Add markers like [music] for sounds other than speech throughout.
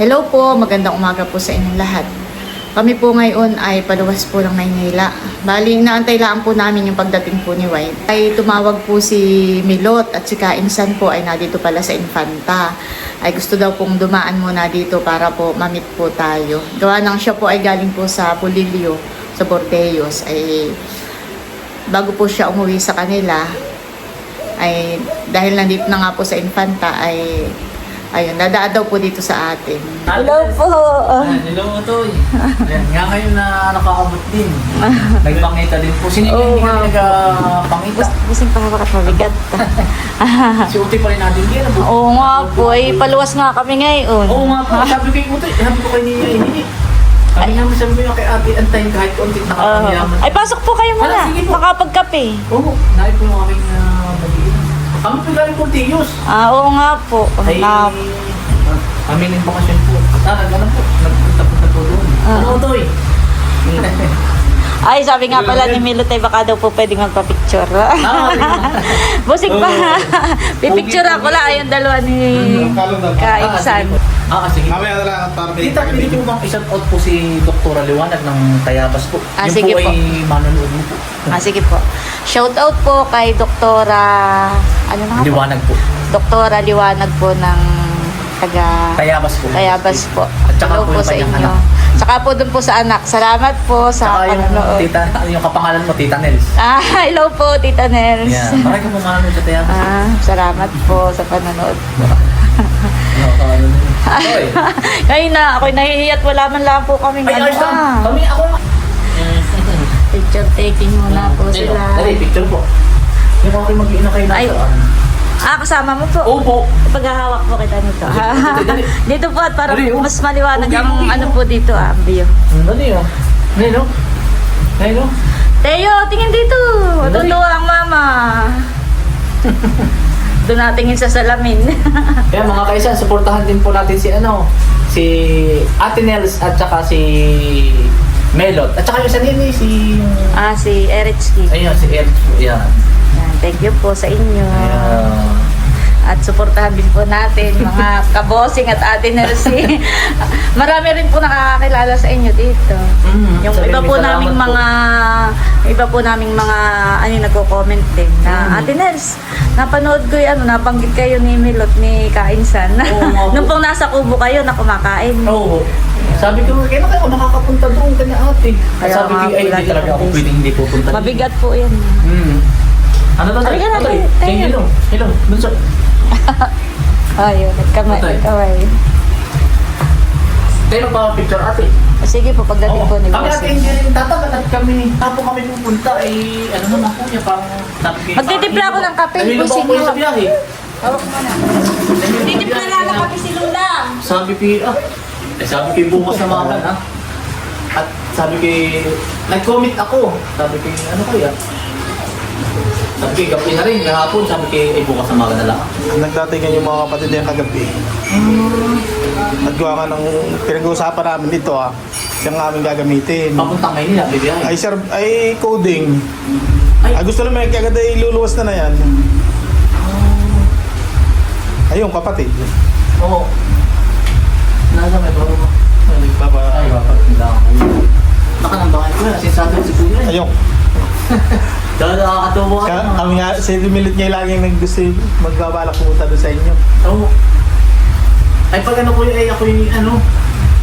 Hello po, magandang umaga po sa inyong lahat. Kami po ngayon ay paluwas po ng Maynila. Bali, naantay lang po namin yung pagdating po ni White. Ay tumawag po si Milot at si Kainsan po ay nandito pala sa Infanta. Ay gusto daw pong dumaan muna dito para po mamit po tayo. Gawa ng siya po ay galing po sa Pulilio, sa Bordeos. Ay bago po siya umuwi sa kanila, ay dahil nandito na nga po sa Infanta ay ayun, dadaan daw po dito sa atin. Hello po. Ayan, hello to. Ayan, nga ngayon na nakaabot din. [laughs] Nagpangita din po. Sino Oo, yung hindi nga. ka nagpangita? Busing pa at mabigat. [laughs] Si Uti pa rin natin din. Ano? Oo nga po, ay paluwas nga kami ngayon. Oo nga po. Sabi ko kay Uti, sabi ko kay Nina ini. Kami nga sabi ko kay ate, antayin kahit konti Ah, nakakayaman. ay pasok po kayo muna. Ah, sige po. Makapagkape. Oo, naib ko yung uh, bagiin. Kami po galing Portillos. Ah, oo nga po. Ay, Na, kami ng bakasyon po. Ah, nagano po. Nagpunta-punta po doon. Ah. Ano to eh? [laughs] ay, sabi nga pala ni Milot ay baka daw po pwedeng magpa-picture. Ah, [laughs] Busing pa. Oo. [laughs] Pipicture ako lang ayun dalawa ni Kainsan. Ah, sige. Mamaya na lang at para may Tita, pwede po bang i-shout out po si Doktora Liwanag ng Tayabas po? Ah, Yun sige po. po. ay manonood mo po. Ah, sige po. Shout out po kay Doktora ano na nga po? Liwanag po. Doktora Liwanag po ng taga Tayabas po. Tayabas po. At saka Hello po yung sa kanyang inyo. anak. Saka po dun po sa anak. Salamat po sa Saka yung panonood. tita, yung kapangalan mo, Tita Nels. Ah, [laughs] hello po, Tita Nels. Yeah. Maraming kang manonood sa Tayabas. Ah, salamat po sa panonood. Ngayon [laughs] na, ako'y nahihiya at wala man lang po kaming Ay, ano lang. ah. Kami, ako. [laughs] Picture taking muna po Ayun, sila. Dali, picture po. Yung aking mag-iina kayo na. Ay. Ah, kasama mo po. Opo. Paghahawak po kita nito. Dali, dali. [laughs] dito po at para Dali, oh. mas maliwanag ang ano oh. po dito ah, ang view. Ano yun? Ngayon, no? Ngayon, no? Teo, tingin dito. Dali. Totoo ang mama. Doon natingin sa salamin. [laughs] Kaya mga kaisan, suportahan din po natin si ano, si Ate Nels at saka si Melot. At saka yung isa din eh, si... ah, si Erichki. Ayun, si Ed. Yan. Yan, Thank you po sa inyo. Ayan. At suportahan din po natin mga [laughs] kabosing at ate Nelsie. [laughs] Marami rin po nakakakilala sa inyo dito. Mm, Yung iba po naming po. mga iba po naming mga ano nagko-comment din na Mm. Ate Nels, napanood ko 'yung ano nabanggit kayo ni Milot ni Kainsan. Po. [laughs] Nung pong nasa kubo kayo na kumakain. Oo. Sabi ko, kailan kayo makakapunta doon kanya ate? At Kaya sabi ko, po, ay hindi talaga ako pwedeng hindi pupunta. Mabigat po 'yan. Hmm. Ano na, Tay? tayo, tayo. Tay, hello. Hello. Bunso. [laughs] Ayun, nagkamay, Patay. nagkamay. Tayo magpapapicture ate. Sige po pagdating po ni Kami ate Bossing. tatagal at kami, tapo kami pupunta ay ano naman po niya parang ko. Magtitimpla ako ng kape, po ako sa biyahe. Na. Titimpla na lang kami si Lula. Sabi ko, ah, eh, sabi ko bukas na mga ah. At sabi ko, nag-comment ako. Sabi ko, ano kaya? Gabi na rin, kahapon. Sabi ko, ay bukas na mga na lang. Nagdatingan yung mga kapatid niya kagabi. Naggawa ka ng pinag-uusapan namin dito ah. Siyang aming gagamitin. Papuntang Maynila, bibiyahe. Ay sir, ay coding. Ay. Ay gusto naman kagad ay luluwas na na yan. Ayun, kapatid. Oo. Nasa may baro mo. Ay, Baba. Ay, nila ako. Baka nang bakit ko na, sinasabi ko si Kuya. Ayun. [laughs] Dahil nakakatuwa naman. kami nga, si Milit niya laging naggusto magbabalak pumunta doon sa inyo. Oo. Ay, pag ano ko ay ako yung ano,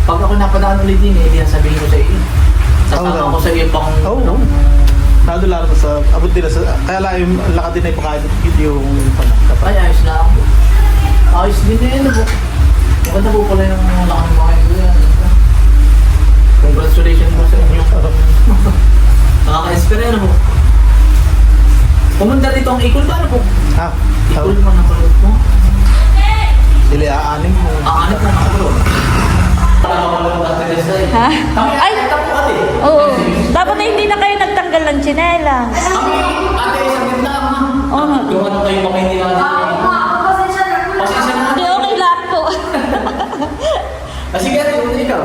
pag ako napadaan ulit din, eh, hindi yan sabihin ko sa iyo. Sasama Oo. ako sa iyo pang... Oo. Nado lang ako sa, abot din na sa, kaya lang yung lakad din ay pakain yung pala. Ay, ayos na ako. Ayos din na yun, ano po. Maganda po pala yung mga ito yan. Congratulations po sa inyo. [laughs] Nakaka-inspire ano po. Pumunta dito ang ikol ba ano po? Ha? Ikol mo na pala po. Sila aanin mo. Ano po na po? Ha? Ay! Ay. Oo. Dapat na hindi na kayo nagtanggal ng tsinelas. Ate, isang ganda ma. Oo. Yung ano kayo. Pasensya na. Hindi, okay lahat po. Sige, ikaw.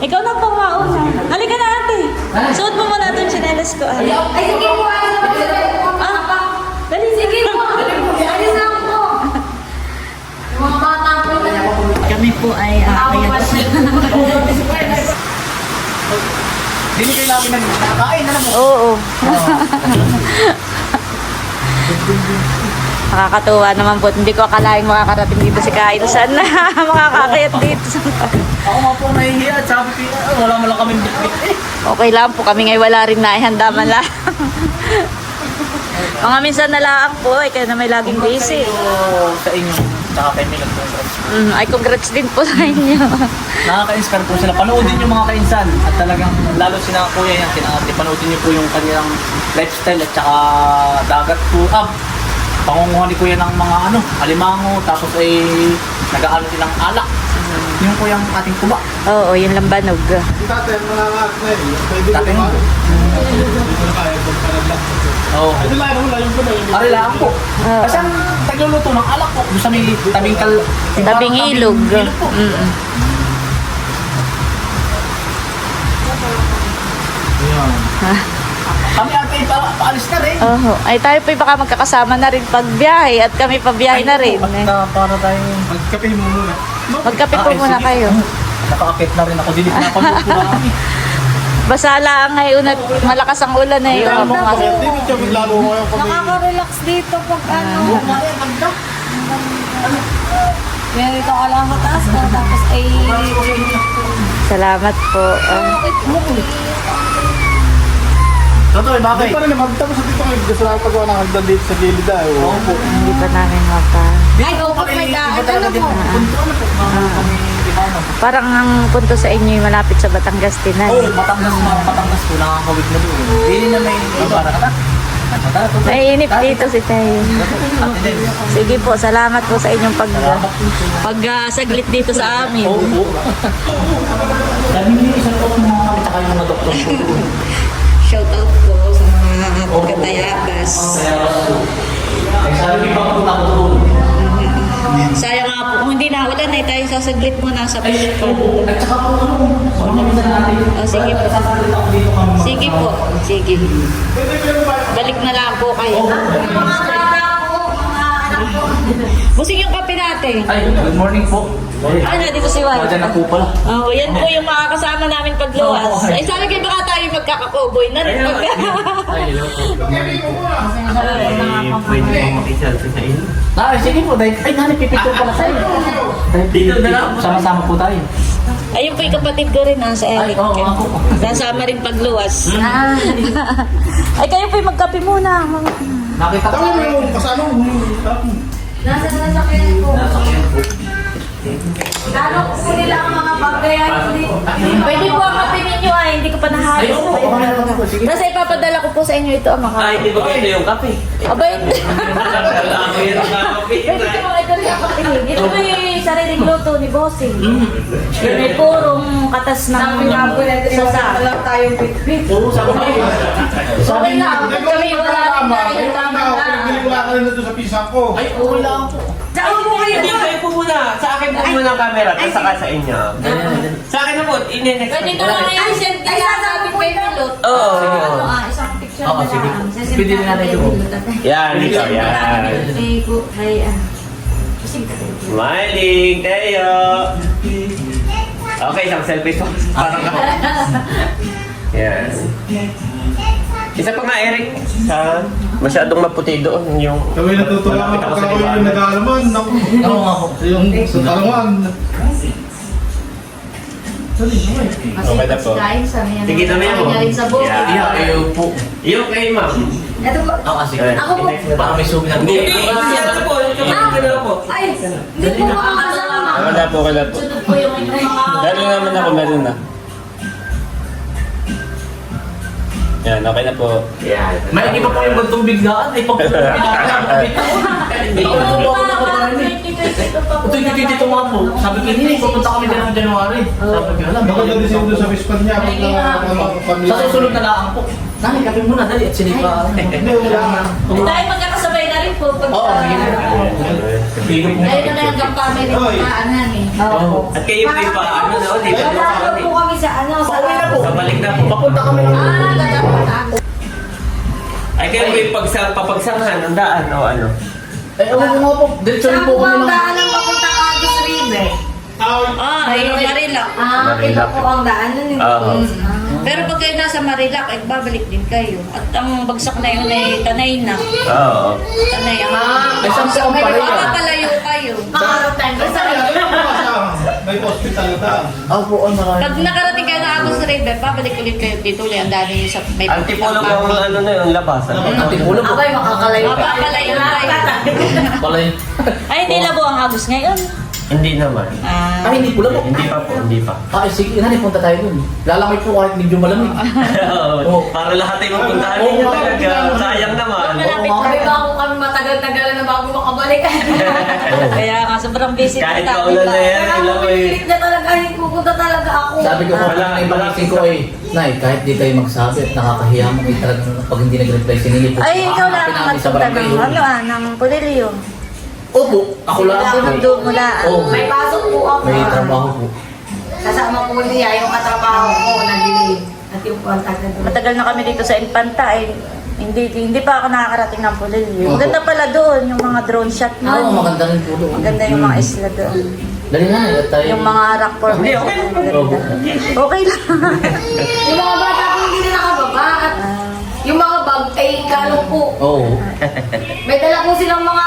Ikaw na po mauna. Halika na ate. Suot mo muna itong tsinelas ko. Ay, Ay, sige po, ayos na po Kayo namin nagkakain, alam mo. Oo. [laughs] Nakakatuwa naman po. Hindi ko akalaing makakarating dito si Kain. Saan na [laughs] makakakayat dito? Ako nga po nahihiya at sabi ko, "Ah, wala mo lang kami bitbit eh. Okay lang po. Kami ngay wala rin naihanda man lang. [laughs] Mga minsan na lang po. Ay, kaya na may laging busy. Sa inyo, tsaka kay Milag Congrats. Mm, ay, congrats din po sa inyo. [laughs] Nakaka-inspire po sila. Panoodin yung mga kainsan. At talagang, lalo sina kuya yan, ate, panoodin niyo po yung kanilang lifestyle at saka dagat po. Ah, pangunguha ni kuya ng mga ano, alimango, tapos ay nag-aano din ng alak. Yung po yung ating kuba. Oo, yun lang banog. Si tatay, manangat na eh. Pwede ko Tatay na lang. Oo. Ay, wala na wala yung ko na yun. Ari lang po. Oo. Kasi ang tagluluto ng alak po, sa may tabing kal... Tabing ilog. ilog po. Mm-mm. Ayan. Kami ate, pa, paalis na rin. Oo. Ay, tayo po baka magkakasama na rin pag biyahe at kami pa biyahe na rin. At uh, para tayo... Magkape mo muna. Magkape po Ah, ay, muna sige. kayo. Nakakakit na rin ako. Dilit na pag-upo [laughs] na kami. Basa lang ngayon at malakas ang ulan na Hindi yun. mo Nakaka-relax dito pag ano. Ganito ka lang mataas ko, tapos ay... Salamat po. Ah, Totoo, bakit? Hindi pa rin naman. Tapos dito kayo gusto lang pagawa ng hagdan dito sa gilid ah. Oo Oo. po. hindi pa namin mapa. Ay, go pag may daan, ano po? Po. Parang ang punto sa inyo yung malapit sa Batangas din. Oo, oh, Batangas na, Batangas po, nakakawig na doon. Hindi na may iba na kata. Naiinip dito si Tayo. Sige po, salamat po sa inyong pag pag ah, saglit dito sa amin. Oo po. Sabi niyo, isang po mga kami tsaka yung mga doktor po. Shout out po sa mga pagkatayabas. Ay, sabi niyo, baka punta ko doon. Sayang nga po, kung hindi na ulan ay tayo sasaglit muna sa Ay, oo. At saka po, ano, natin. Oh, sige po. Sige po, sige. Balik na lang po kayo. Busing yung kape natin. Ay, good morning po. Ah, nandito si Juan. Diyan na po pala. Oh, yan po yung makakasama namin pagluwas. Ay, sabi kayo baka tayo magkakakoboy na rin. Pag... Ay, hello po. Pwede mo makiselfie sa inyo? Ah, sige po. Dahil, ay, nani, pipicture pala tayo. Dito na lang. Sama-sama po tayo. Ayun po yung kapatid ko rin, ah, sa Ay, Eric. oo, ako. Nasama rin pagluwas. Ah. [laughs] Ay, kayo po yung magkape muna. Nakita ko. Tawag mo yung kasama mo. Nasa nasakyan ko. Nasakyan po. Lalo po nila ang mga bagay ay hindi. Pwede po ang kape ninyo ay, hindi ko pa Ay, naman po. Sige. Nasa ipapadala ko po sa inyo ito ang mga... Ay, di ba gusto yung kape? Abay, hindi. [laughs] Ako. Pwede ko mga ito rin ang kape. Ito po yung sariling luto ni Bossing. Yung may purong katas ng Sabi nga po na lang tayong bit-bit. Oo, sabi ko. Okay pag kami wala rin na yung tama na. Hindi ko lang rin ito sa pisa ko. Ay, okay lang po. Saan po kayo? Hindi kayo po muna. Sa akin po muna ang camera, tapos saka sa inyo. Sa akin na po, ko. ko lang yung send Ay, kaya sabi ko ito. Milot. Oo. Ano ah, isang picture Oo, na lang. Pwede na na natin ito. Yan, ikaw, yan. Ah. Smiling, Teo. Okay, isang selfie po. [laughs] Parang ako. Yan. Isa pa nga, Eric. Sa masyadong maputi doon yung... Kami natutuwa Malapit nga ako sa ako yung liwanag. nag-aalaman. Naku. Oo nga po. Yung sa kalangan. Okay na po. Kain sa niya. Sige, dami ako. Kain niya rin sa buko. Yeah. Iya, ayaw po. Yung kay ma'am. Ito po. Ako kasi. Ako po. Baka may suminan. Hindi, yan na po. Yung kamay na po. Ay, hindi po makakasama. Wala po, wala po. Sunod po yung inyong mga... Meron naman ako, meron na. Yan, okay na po. Yan. May iba po yung gantong biglaan. Ay, pag Hindi ko po ako nakapalanin. Ito yung po. Sabi ko, hindi, pupunta kami dyan ng January. Sabi ko, alam, Baka na din sa wispan niya. Na pamilya. Sa susunod na lang po. Nani, kape muna, dali. At sinipa. Hindi, wala na. Na po. Pag, Oo, yun po. Ayun na lang ang family Oy. paanan eh. Oo. At kayo po yung paano na, di ba? Wala po kami sa ano, sa Pauwi na po. Babalik na po. Papunta kami ng... Ah, gagawin ako. Ay, kayo po yung pagsa, papagsamahan ng daan o ano? Eh, ko nga po. Diretso rin Saan po po kami ang ng... daan ng papunta Agos River? Ah, yung Marilac. Ah, iba po ang daanan nito. Pero pag kayo nasa Marilac, ay babalik din kayo. At ang bagsak na yun ay tanay na. Oo. Tanay ang... Ay, saan po ang pala yan? Papapalayo kayo. Makarating ko sa May hospital ka. Ah, po, ay marami. Pag nakarating kayo ng Agos River, babalik ulit kayo dito ulit. Ang dami sa may... Antipolo ang ano na yung labasan. Antipolo po. Abay, makakalayo ka. Mapapalayo kayo. Balay. Ay, hindi labo ang Agos ngayon. Hindi naman. Ah. Ah, hindi pula po. Hindi pa po, hindi pa. Ah, eh, sige, nani, punta tayo dun. Lalamay po kahit medyo malamig. [laughs] Oo. Para lahat ay mapuntahan ninyo Oo. talaga. Sayang naman. Malapit Oo, Sabi ba ako kami matagal-tagal na bago makabalik. [laughs] Kaya nga, sobrang busy Kahit na kaulan na yan, Kaya ilang ako ay... pinipilit na talaga, hindi pupunta talaga ako. Sabi ko, Wala, wala na wala. ibang ko eh. Nay, kahit di kayo magsabi at nakakahiya mo, eh, talagang pag hindi nag-reply si po. Ay, ikaw lang hanapin ang namin sa barangay ano ah, ng Pulilio. Opo, ako lang po. Doon mula. Oo, May pasok po ako. may trabaho po. Kasama po niya yung katrabaho ko, nag-delay. At yung contact na doon. Matagal na kami dito sa Infanta eh. Hindi hindi pa ako nakakarating ng Pulilio. Opo. Maganda pala doon yung mga drone shot Oo, mo. maganda rin po doon. Maganda yung mga isla doon. Dali na, at tayo. Yung mga rock formation. okay. Okay lang. Yung mga bata po hindi na nakababa at yung mga bag ay kalong po. Oo. [laughs] May dala po silang mga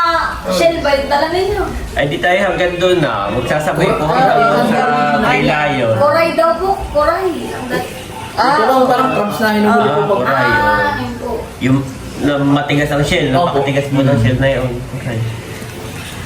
shell bite. Dala ninyo. Ay, di tayo hanggang doon na. Magsasabay po hanggang doon sa Kailayon. Koray daw po. Koray. Ang dat- Ito lang parang crumbs na hinuli Ah, po pag... Koray, Ah, oh. yun po. Yung na matigas ang shell, Opo. napakatigas mo ng shell na yun. Okay.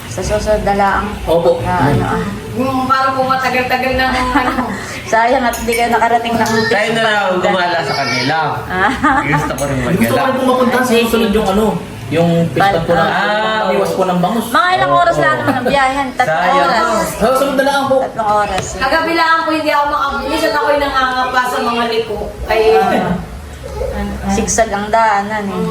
Sa susunod dalaang Opo. na ano ah. Yung parang po matagal-tagal na ano. Sayang at hindi ka nakarating ng Tayo na lang gumala sa kanila. Ah. Gusto ko rin Gusto ko magala. rin po mapunta sa susunod yung ano, yung pista po ng Ah, paniwas po ng bangus. Mga ilang oras lang naman ang biyahen? Tatlong Sayang. oras. Sa susunod na lang po. Tatlong oras. Kagabi lang po hindi ako makabilis at ako'y nangangapa sa mga liko. Ay, Sigsag ang daanan eh.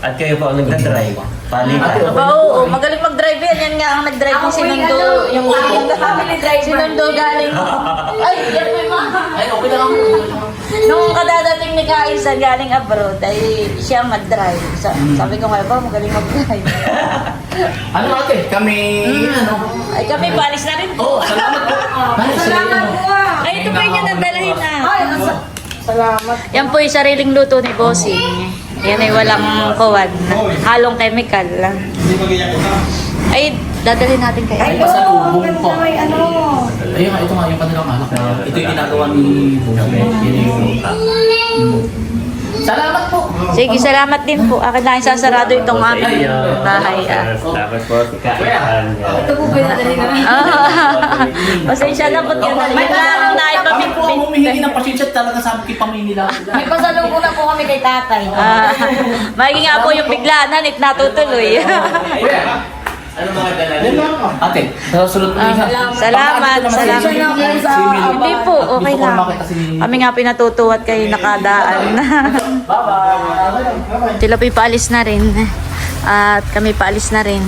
At kayo po ang nagdadrive. Palitan. Aba, oo, magaling mag-drive yan. Yan nga ang nag-drive Ako yung sinundo. yung ano, Yung family- driver. Sinundo galing. [laughs] Ay, yan yung mga. Ay, okay na lang. Nung kadadating ni Kaisa galing abroad, ay siya ang mag-drive. Sa- Sabi ko nga ba, magaling mag-drive. [laughs] Ano ate? Kami, ano? Ay kami, palis na rin Oo, salamat po. [laughs] Ay, salamat po ah. Ay, ito pa yung niya nagdalahin na. Ay, nasa- salamat. Yan po yung sariling luto ni Bossing. Yan ay walang kuwan. Halong chemical. Ay, dadalhin natin kay Ay, Ay. pasalubong ang po. ganda may ano. Ayun nga, ito nga yung kanilang anak na. Ito yung ginagawa ni Bukme. Yun yung Salamat po. Sige, salamat din po. Akin na yung sasarado itong aming bahay. Ah. Salamat po. Kailan. Ito po ba yung nadali na? Ah, [laughs] Pasensya na po. May lang na Kami po ang humihingi ng pasensya talaga sabi kay Pamilya. May pasalubong na po kami kay tatay. Ah, [laughs] magiging nga po yung biglanan at natutuloy. Kuya, Ano mga dala lang ako. ate, sa susunod po Ah, isa. salamat, salamat. Hindi po, okay lang. Kami nga pinatutuwat kayo nakadaan. Bye-bye. Sila po paalis na rin. At kami paalis na rin.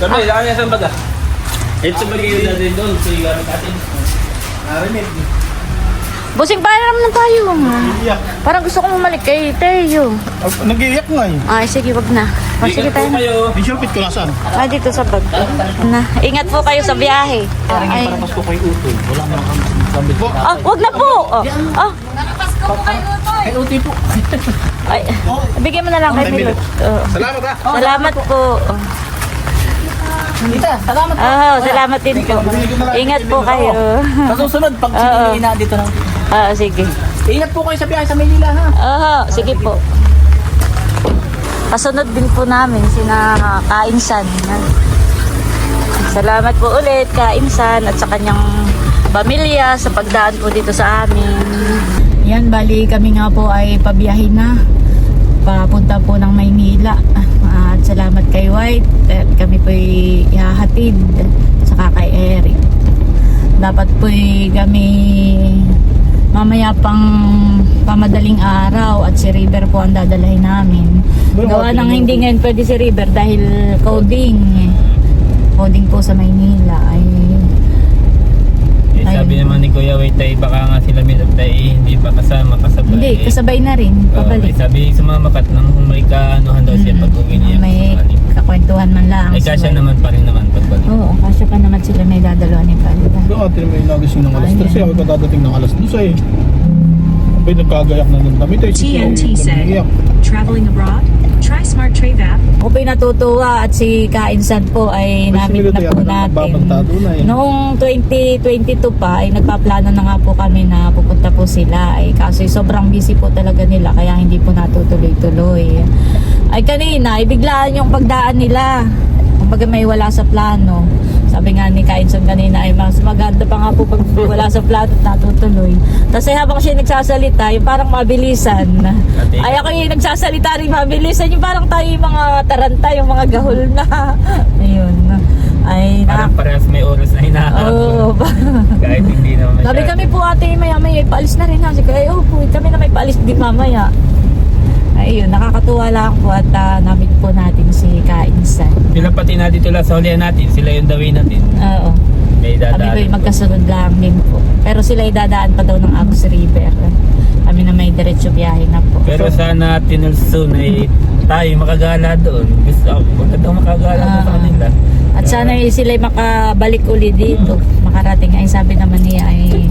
Sabi, ilangan niya sa baga. Ito bagay yun natin doon. Sa gamit natin. Narinig. Busing para naman tayo. Iyak. Parang gusto kong umalik kay Teo. Oh, Nag-iiyak nga eh. Ay, sige, wag na. O, sige Ingat tayo po na. kayo. Yung showpit ko nasaan? Ah, dito sa bag. Na. Ingat po kayo sa biyahe. Parang Ay. para mas ko kay Utol. Wala gamit po. Ah, wag na po. Oh. Ah, Kay Utoy po. [laughs] ay. Bigyan mo na lang kay Milot. Oh. Salamat ha. Salamat po. Tita, salamat. Oh, salamat din po. Ingat po kayo. Sa susunod, pag Oo. sinili dito ng... Ah, sige. Ingat po kayo sa biyahe sa Maynila ha. Ah, sige po. Kasunod din po namin sina Kainsan. Salamat po ulit Kainsan at sa kanyang pamilya sa pagdaan po dito sa amin. Yan, bali kami nga po ay pabiyahin na. Papunta po ng Maynila. At salamat kay White. At kami po ay ihahatid. Saka kay Eric. Dapat po ay kami mamaya pang pamadaling araw at si River po ang dadalhin namin. Gawa ng hindi ngayon pwede si River dahil coding. Coding po sa Maynila ay Eh, sabi Ayun. naman ni Kuya Wait ay baka nga sila Milot ay hindi pa kasama kasabay. hindi, kasabay na rin. Oo, Pabalik. eh, sabi sumama kat nang may kaanuhan daw siya Mm. pag uwi niya. May Sa kanila. magkakwentuhan man lang. Ay, kasya naman pa rin naman pagbalik. Oo, kasya pa naman sila may dadalawan ni Palda. Doon ate may nagising ng alas 3 ako dadating ng alas 12 eh. Abay nagkagayak na ng damit eh. TNT said, Iyak. traveling abroad? Try Smart Trade app. Ako po'y natutuwa at si Kainsan po ay namit na po na natin. doon eh. Noong 2022 pa ay nagpaplano na nga po kami na pupunta po sila. Ay kaso sobrang busy po talaga nila kaya hindi po natutuloy-tuloy. Ay kanina, ay biglaan yung pagdaan nila. Kumbaga may wala sa plano. Sabi nga ni Kainsan kanina ay mas maganda pa nga po pag wala sa plano at natutuloy. Tapos ay habang siya nagsasalita, yung parang mabilisan. Ay ako yung nagsasalita rin mabilisan, yung parang tayo yung mga taranta, yung mga gahol na. [laughs] Ayun. Ay, Parang na, parehas may oras na hinahabol. Oo. [laughs] Kahit hindi naman Sabi kami po ate, maya maya, paalis na rin na. Sige, ay, oh, po, kami na may paalis din mamaya. Ayun, nakakatuwa lang po at uh, namit po natin si Kainsan. Sila pati na dito lang sa hulihan natin. Sila yung dawin natin. Oo. May Kami dadaan. ko magkasunod lang din po. Pero sila ay dadaan pa daw ng Agus River. Kami na may diretso biyahe na po. Pero sana tinulsun ay tayo makagala doon. Gusto ako. Maganda makagala doon sa Ah. kanila. At sana ay sila makabalik uli dito. Makarating ay sabi naman niya ay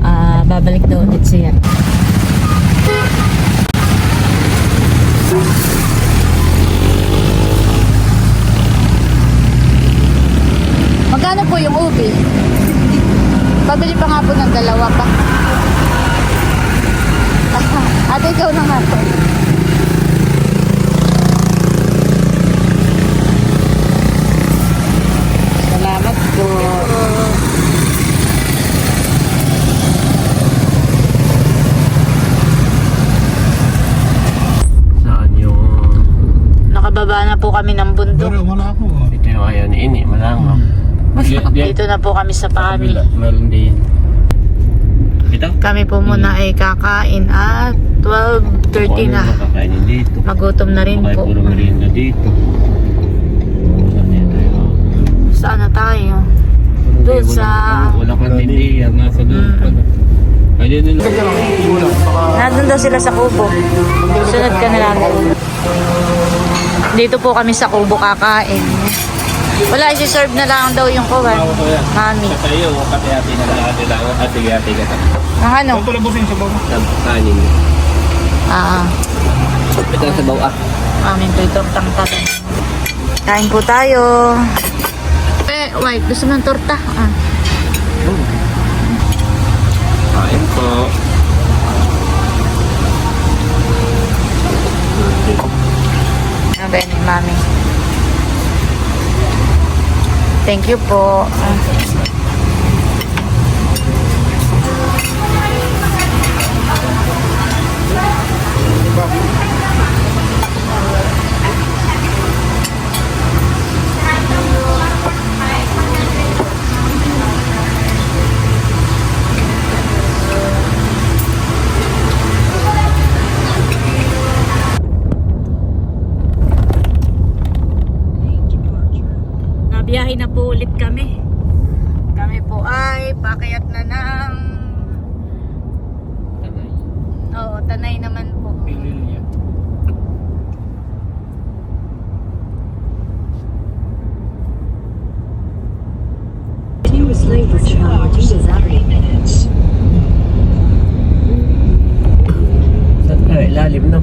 ah, babalik daw ulit siya. Magkano po yung ubi? Pabili pa nga po ng dalawa pa. [laughs] Ate, ikaw na nga po. Salamat po. Saan yung... Nakababa na po kami ng bundok. Pero wala ako. ah. Ito yung ayaw ni Ini, malangaw. Dito na po kami sa pami. Meron din. Ito? Kami po muna ay kakain at 12.30 na. Kakainin dito. Magutom na rin po. puro merienda dito. Saan yan tayo? Saan na tayo? Doon Wala- sa... Wala kang tindihan. Yan, nasa doon. Pwede nila. Teka lang, Nandun daw sila sa kubo. Sunod ka na lang. Dito po kami sa kubo kakain. Wala, isi-serve na lang daw yung kuwan. Mami. Sa tayo, kati-hati na lang. Ate lang. Ate, ate ka. Ang ano? Ito lang busing sa bawah. Kanin. Ah, Ito sa bawa. amin po itong tangtalan. Kain po tayo. Eh, wait, gusto mo ng torta? Ah. Kain po. Ba yun, mami? Thank you po. Ah. Nabiyahe na po ulit kami. Kami po ay pakayat na ng... Oo, tanay naman po. Continuously for charge is 30 minutes. Saan ka? Ilalim no?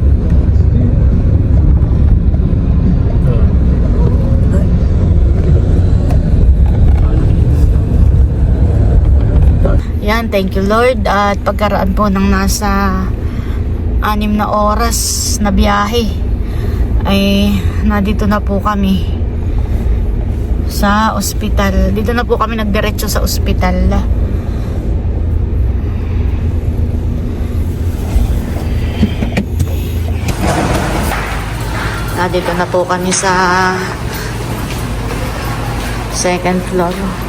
Thank you Lord. At pagkaraan po ng nasa anim na oras na biyahe ay nandito na po kami sa ospital. Dito na po kami nagdiretso sa ospital. Ah, dito na po kami sa second floor.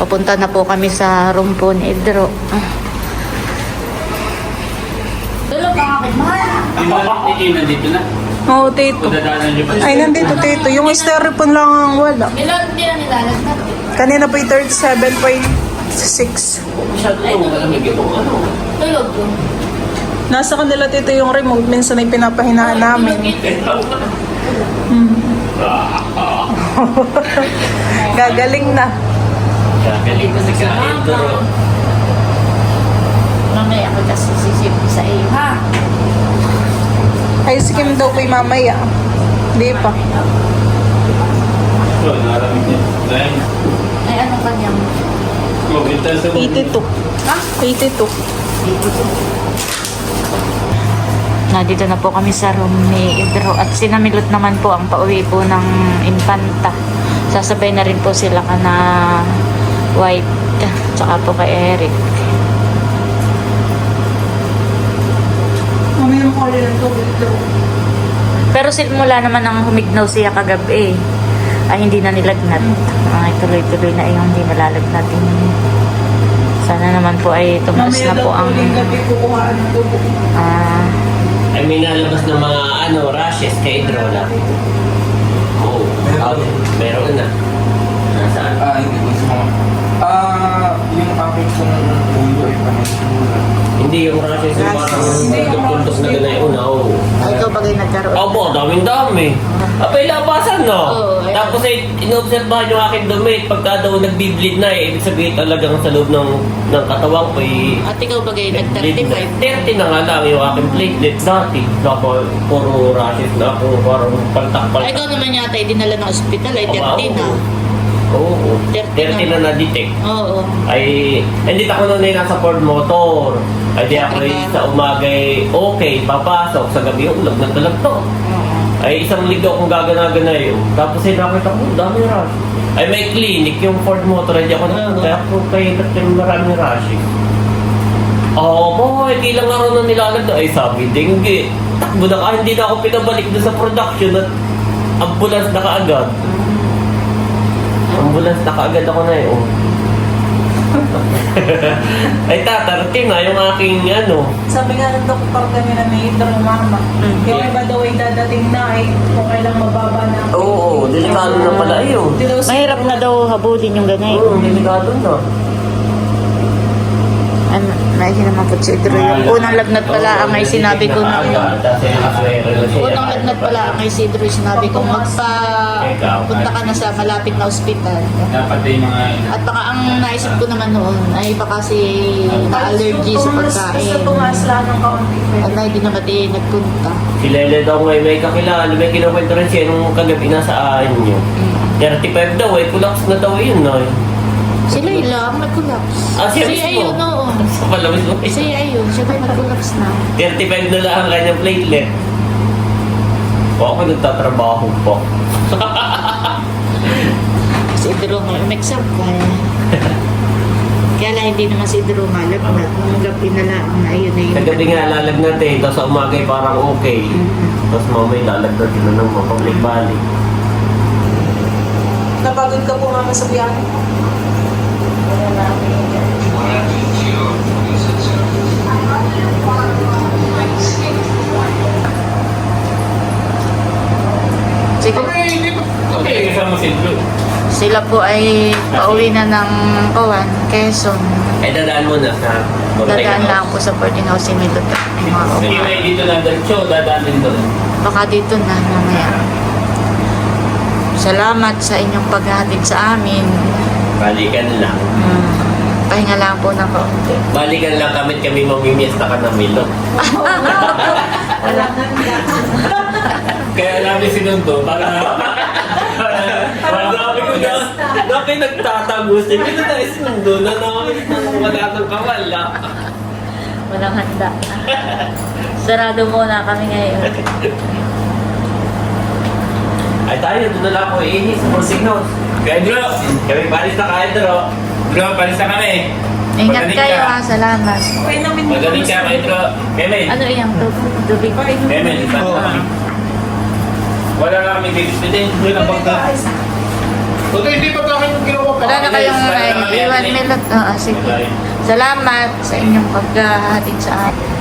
Papunta na po kami sa room po ni Idro. Ah. Hindi, nandito na. Oo, tito. Niyo pa. Ay, nandito, tito. Yung styrofoam lang ang wala. Ilan din ang nilalagdag? Kanina po yung 37.6. Tulog ko. Nasa kanila, tito, yung remote. Minsan ay pinapahinaan namin. [laughs] Gagaling na. Gagaling ko si Kaidro. Mamaya ako kasi sisipin sa iyo, ha? Ice cream daw yung mamaya. Hindi pa. Ay, anong kanyang? 82. Ha? 82. Nandito na po kami sa room ni Idro at sinamilot naman po ang pauwi po ng Infanta. Sasabay na rin po sila ka na White tsaka po kay Eric. Daw. Pero simula naman ang humignaw siya kagabi ay hindi na nilagnat. Ay tuloy-tuloy na yung hindi nalalagnat. Sana naman po ay tumaas na po ang ah, Ay, may nalabas ng mga ano, rashes kay Idrola. Oo. Oh, meron na. Nasaan? Ah, hindi mga... Ah, yung aking kong ulo ay panagsimula. Hindi yung rashes yung parang tuntok na ganay una. Oo. ay ikaw bagay nagkaroon. Opo, daming dami. Apay labasan no. Oo, Tapos ay inobserbahan yung aking damit pagka daw nagbi-bleed na eh. Ibig sabihin talagang sa loob ng, ng katawan ko eh. At ikaw bagay bleed na. nag-35. 30 na nga lang yung aking platelets dati. Dapat puro rashes na ako. Parang Ay, paltak-paltak. ikaw naman yata ay dinala ng ospital ay 30 na. Oo. 30 30 na na-detect. Oo. Ay, hindi ako nung nasa Ford Motor. Ay, di ako ay sa umaga ay okay, papasok. Sa gabi, ulag na talag to. Ay, isang ligaw kung gagana-gana yun. Tapos ay nakita ko, dami rush. Ay, may clinic, yung Ford Motor, hindi ako napunta. Kaya ako kay Dr. maraming rush. Oo, boy, ilang araw na nilalag na. Ay, sabi, dinggi. Takbo na ka, hindi na ako pinabalik doon sa production at ambulance na kaagad. Ambulance na kaagad ako na eh. Oh. [laughs] ay, tatarating na yung aking ano. Sabi nga ng doktor kami na may ito ng mama. Kaya iba daw ay dadating na eh. Kung kailang mababa na. Oo, delikado na pala yun. Mahirap na daw habulin yung ganay. Oo, delikado na. Ano, naisip naman po si Idro. Yung unang lagnat pala ang ay sinabi ko na Unang lagnat pala ang ay si Idro. Sinabi ko magpa punta ka na sa malapit na ospital. Dapat yung mga... At baka ang naisip ko naman noon ay baka si allergy sa pagkain. Basta tumas lang ng kaunti. At na hindi naman din nagpunta. Si Lele daw ngayon may kakilala, may kinukwento rin siya nung kagabi nasa nyo. 35 daw eh, kulaps na daw yun no. Si Layla ang nag-collapse. Ah, siya si mismo? Ayun, oo. [laughs] Sa palabas mo eh. Si Ayun, siya ba nag-collapse na? 35 na lang ang kanyang platelet. O ako nagtatrabaho po. Si Idro nga, umexam ka. Kaya lang hindi naman si Idro nga lagnat. Nung gabi na lang na ayun na yun. Kagabi nga lalagnat eh, tapos sa umaga eh, parang okay. Tapos mamay lalagnat yun na naman, pabalik-balik. Napagod ka po mama sa biyahe. Sige, Okay, kasama si Drew. sila po ay pauwi na ng Kawan, Quezon. Eh, dadaan mo na sa Dadaan lang po sa boarding house ni Dr. Mga Sige, Kawan. may dito dal show, dadaan din doon. Baka dito na mamaya. Salamat sa inyong paghahatid sa amin. Balikan lang. Hmm. Pahinga lang po ng kaunti. Balikan lang kami kami mamimiesta ka na Milo. Kaya namin sinundo para... para Sabi ko na, nakin nagtatago siya. Hindi na sinundo na namin wala ng kawala. Walang handa. Sarado muna kami ngayon. Ay tayo, doon na lang ako ihi sa House. Kaya Drew, Kami palis na kahit Dro. Drew, palis na kami. Ingat Magaling kayo ka. ha, salamat. Okay namin Magaling ka kay Drew. Kevin, Ano yung tubig? Kevin, isa na. Wala na kami bibisbitin. Yun ang pagka... Ito hindi pa kami ginawa pa. Wala na kayong uh, iwan milot. Oo, sige. Salamat sa inyong paghahatid sa amin.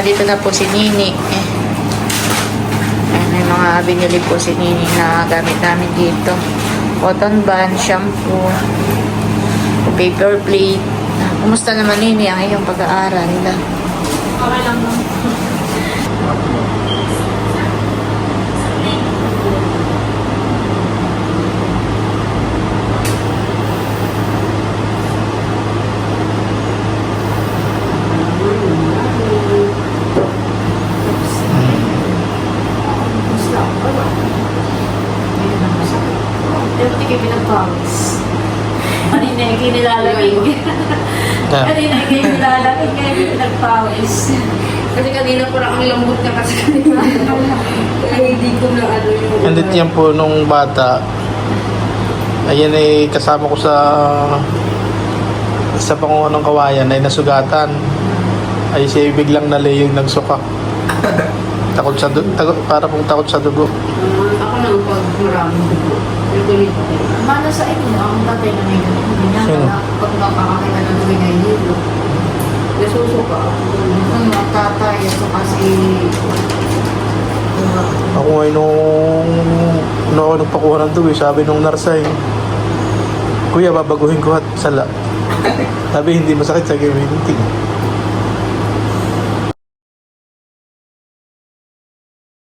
Nandito na po si Nini. Eh. May mga binili po si Nini na gamit namin dito. Cotton band, shampoo, paper plate. Kumusta naman Nini ang iyong pag-aaral? Okay lang lang. Pinagpawis. Kanina yung kinilalamig. Kanina yung [laughs] kinilalamig, kaya yung pinagpawis. Kasi kanina po ang lambot na kasi kanina. Kaya hindi ko na ano yung... And then yan po nung bata, ayan ay kasama ko sa sa panguha ng kawayan ay nasugatan. Ay siya ay biglang nalayog nagsuka. takot sa du- takot, para pong takot sa dugo. Ako nang pag maraming dugo. Mano sa inyo, ang tatay na may ganun. Hindi na Sino? pag nakakakita ng tuwing ay libro. Nasusuka ako. Ang tatay, so kasi Ako ngayon nung nung ako nagpakuha ng dugo, sabi nung narsay, Kuya, babaguhin ko at sala. [laughs] Sabi, hindi masakit sa gawin.